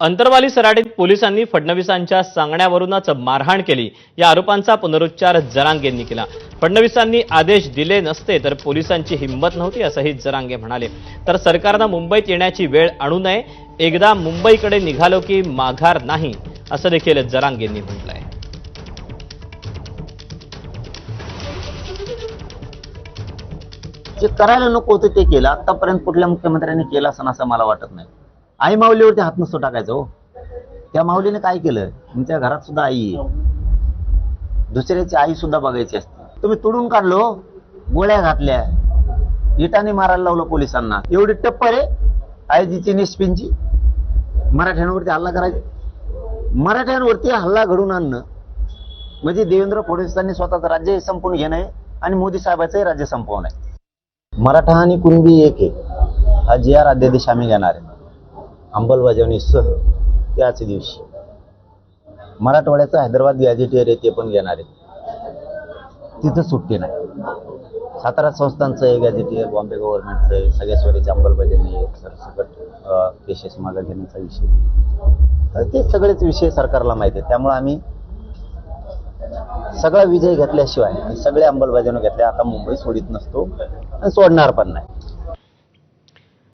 अंतरवाली सराटीत पोलिसांनी फडणवीसांच्या सांगण्यावरूनच मारहाण केली. या आरोपांचा पुनरुच्चार जरांगेंनी केला. फडणवीसांनी आदेश दिले नसते तर पोलिसांची हिंमत नव्हती असंही जरांगे म्हणाले. तर सरकारनं मुंबईत येण्याची वेळ आणू नये. एकदा मुंबईकडे निघालो की माघार नाही असं देखील जरांगेंनी म्हटलंय. जे करायला नको होतं ते केलं. आतापर्यंत कुठल्या मुख्यमंत्र्यांनी केलं असं असं मला वाटत नाही. आई माऊलीवरती हात नसतो टाकायचा हो. त्या माऊलीने काय केलं? तुमच्या घरात सुद्धा आई आहे. दुसऱ्याची आई सुद्धा बघायची असते. तुम्ही तुडून काढलो हो. गोळ्या घातल्या. इटाने मारायला लावलं पोलिसांना. एवढी टप्पर आहे. आयजीची निष्पिनची मराठ्यांवरती हल्ला करायचा. मराठ्यांवरती हल्ला घडून आणणं. म्हणजे देवेंद्र फडणवीसांनी स्वतःच राज्य संपवून घेणं आहे आणि मोदी साहेबांचंही राज्य संपवणं आहे. मराठा आणि कुणबी एक आहे. हा जी आर अध्यादेश आम्ही घेणार आहे. अंमलबजावणीसह त्याच दिवशी. मराठवाड्याचं हैदराबाद गॅझेटियर आहे ते पण घेणार आहे. तिथं सुट्टी नाही. सातारा संस्थांचं आहे गॅझेटियर बॉम्बे गव्हर्नमेंटचं आहे सगळ्या स्वरीची अंमलबजावणी आहे. सरसकट केसेस मागे घेण्याचा विषय. तर ते सगळेच विषय सरकारला माहिती आहे त्यामुळे आम्ही सगळा विजय घेतल्याशिवाय आणि सगळे अंमलबजावणी घेतल्या आता मुंबई सोडित नसतो आणि सोडणार पण नाही.